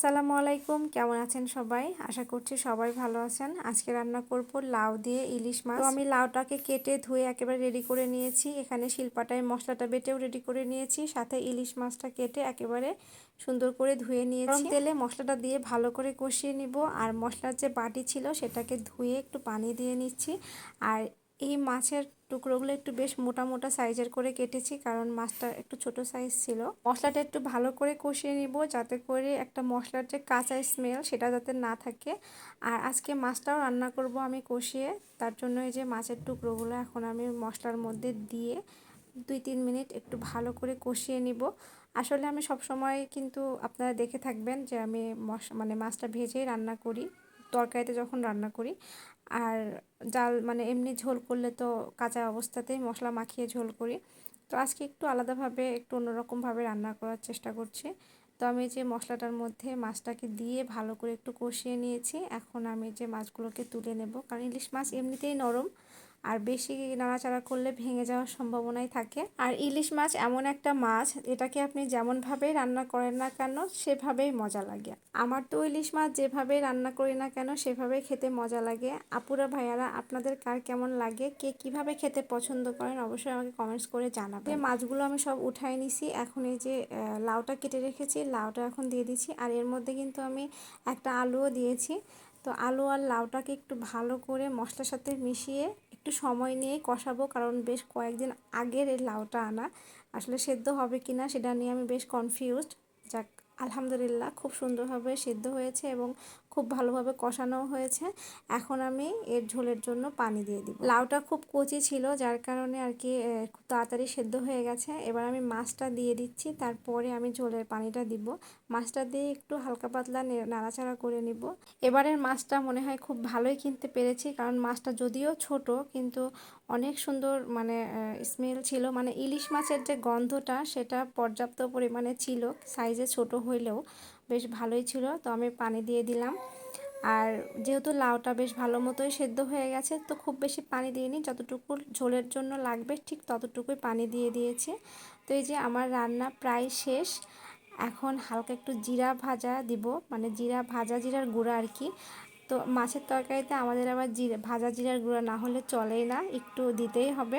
আসসালামু আলাইকুম। কেমন আছেন সবাই? আশা করছি সবাই ভালো আছেন। আজকে রান্না করব লাউ দিয়ে ইলিশ মাছ। তো আমি লাউটাকে কেটে ধুয়ে একেবারে রেডি করে নিয়েছি। এখানে শিলপাটায় মশলাটা বেটেও রেডি করে নিয়েছি। সাথে ইলিশ মাছটা কেটে একেবারে সুন্দর করে ধুয়ে নিয়েছি। তেলে মশলাটা দিয়ে ভালো করে কষিয়ে নিব। আর মশলার যে বাটি ছিল সেটাকে ধুয়ে একটু পানি দিয়ে নিচ্ছি। আর এই মাছের টুকরোগুলো একটু বেশ মোটা মোটা সাইজের করে কেটেছি, কারণ মাছটা একটু ছোট সাইজ ছিল। মশলাটা একটু ভালো করে কষিয়ে নিব, যাতে করে একটা মশলার যে কাঁচা স্মেল সেটা যাতে না থাকে। আর আজকে মাছটাও রান্না করব আমি কষিয়ে, তার জন্য এই যে মাছের টুকরোগুলো এখন আমি মশলার মধ্যে দিয়ে দুই তিন মিনিট একটু ভালো করে কষিয়ে নিব। আসলে আমি সব সময় কিন্তু আপনারা দেখে থাকবেন যে আমি মশ মানে মাছটা ভেজেই রান্না করি, তরকারিতে যখন রান্না করি আর জাল মানে এমনি ঝোল করলে তো কাঁচা অবস্থাতেই মশলা মাখিয়ে ঝোল করি। তো আজকে একটু আলাদাভাবে একটু অন্যরকমভাবে রান্না করার চেষ্টা করছি। তো আমি যে মশলাটার মধ্যে মাছটাকে দিয়ে ভালো করে একটু কষিয়ে নিয়েছি, এখন আমি যে মাছগুলোকে তুলে নেব। কারণ ইলিশ মাছ এমনিতেই নরম আর বেশি নাড়াচাড়া করলে ভেঙে যাওয়ার সম্ভাবনাই থাকে। আর ইলিশ মাছ এমন একটা মাছ, এটাকে আপনি যেমনভাবে রান্না করেন না কেন, সেভাবেই মজা লাগে। আমার তো ইলিশ মাছ যেভাবে রান্না করি না কেন সেভাবে খেতে মজা লাগে। আপুরা, ভাইয়ারা, আপনাদের কার কেমন লাগে? কে কীভাবে খেতে পছন্দ করেন? অবশ্যই আমাকে কমেন্টস করে জানাবেন। মাছগুলো আমি সব উঠাই নিছি, এখন এই যে লাউটা কেটে রেখেছি, লাউটা এখন দিয়ে দিচ্ছি আর এর মধ্যে কিন্তু আমি একটা আলুও দিয়েছি। তো আলু আর লাউটাকে একটু ভালো করে মশলার সাথে মিশিয়ে একটু সময় নিয়ে কষাবো, কারণ বেশ কয়েকদিন আগের এই লাউটা আনা। আসলে সেদ্ধ হবে কি না সেটা নিয়ে আমি বেশ কনফিউজড যাক আলহামদুলিল্লাহ খুব সুন্দরভাবে সিদ্ধ হয়েছে এবং খুব ভালোভাবে কষানো হয়েছে। এখন আমি এর ঝোলের জন্য পানি দিয়ে দিব। লাউটা খুব কচি ছিল, যার কারণে আর কি খুব তাড়াতাড়ি সেদ্ধ হয়ে গেছে। এবার আমি মাছটা দিয়ে দিচ্ছি, তারপরে আমি ঝোলের পানিটা দিব। মাছটা দিয়ে একটু হালকা পাতলা নাড়াচাড়া করে নিব। এবারের মাছটা মনে হয় খুব ভালোই কিনতে পেরেছি, কারণ মাছটা যদিও ছোট, কিন্তু অনেক সুন্দর মানে স্মেল ছিল। মানে ইলিশ মাছের যে গন্ধটা সেটা পর্যাপ্ত পরিমাণে ছিল সাইজে ছোট হইলেও বেশ ভালোই ছিল। তো আমি পানি দিয়ে দিলাম। আর যেহেতু লাউটা বেশ ভালো মতোই সেদ্ধ হয়ে গেছে, তো খুব বেশি পানি দিইনি। যতটুকু ঝোলের জন্য লাগবে ঠিক ততটুকুই পানি দিয়ে দিয়েছি। তো এই যে আমার রান্না প্রায় শেষ। এখন হালকা একটু জিরা ভাজা দিব। মানে জিরা, ভাজা জিরার গুঁড়া আর কি। তো মাছের তরকারিতে আমাদের আবার জিরে, ভাজা জিরার গুঁড়া না হলে চলেই না, একটু দিতেই হবে।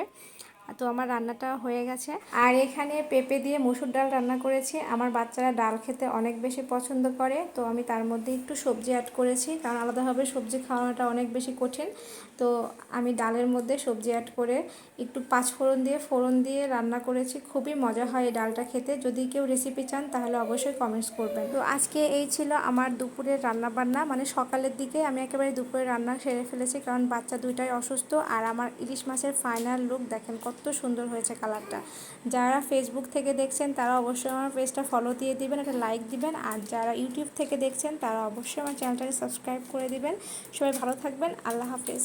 তো আমার রান্নাটা হয়ে গেছে। আর এখানে পেঁপে দিয়ে মুসুর ডাল রান্না করেছি। আমার বাচ্চারা ডাল খেতে অনেক বেশি পছন্দ করে। তো আমি তার মধ্যে একটু সবজি অ্যাড করেছি, কারণ আলাদাভাবে সবজি খাওয়ানোটা অনেক বেশি কঠিন। তো আমি ডালের মধ্যে সবজি অ্যাড করে একটু পাঁচ ফোড়ন দিয়ে ফোড়ন দিয়ে রান্না করেছি। খুবই মজা হয় এই ডালটা খেতে। যদি কেউ রেসিপি চান, তাহলে অবশ্যই কমেন্টস করবেন। তো আজকে এই ছিল আমার দুপুরের রান্না বান্না মানে সকালের দিকে আমি একেবারে দুপুরে রান্না সেরে ফেলেছি, কারণ বাচ্চা দুইটাই অসুস্থ। আর আমার ইলিশ মাছের ফাইনাল লুক দেখেন কত সুন্দর হয়েছে কালারটা। যারা ফেসবুক থেকে দেখছেন, তারা অবশ্যই আমার পেজটা ফলো দিয়ে দিবেন, একটা লাইক দিবেন, আর যারা ইউটিউব থেকে দেখছেন, তারা অবশ্যই আমার চ্যানেলটাকে সাবস্ক্রাইব করে দিবেন। সবাই ভালো থাকবেন, আল্লাহ হাফেজ।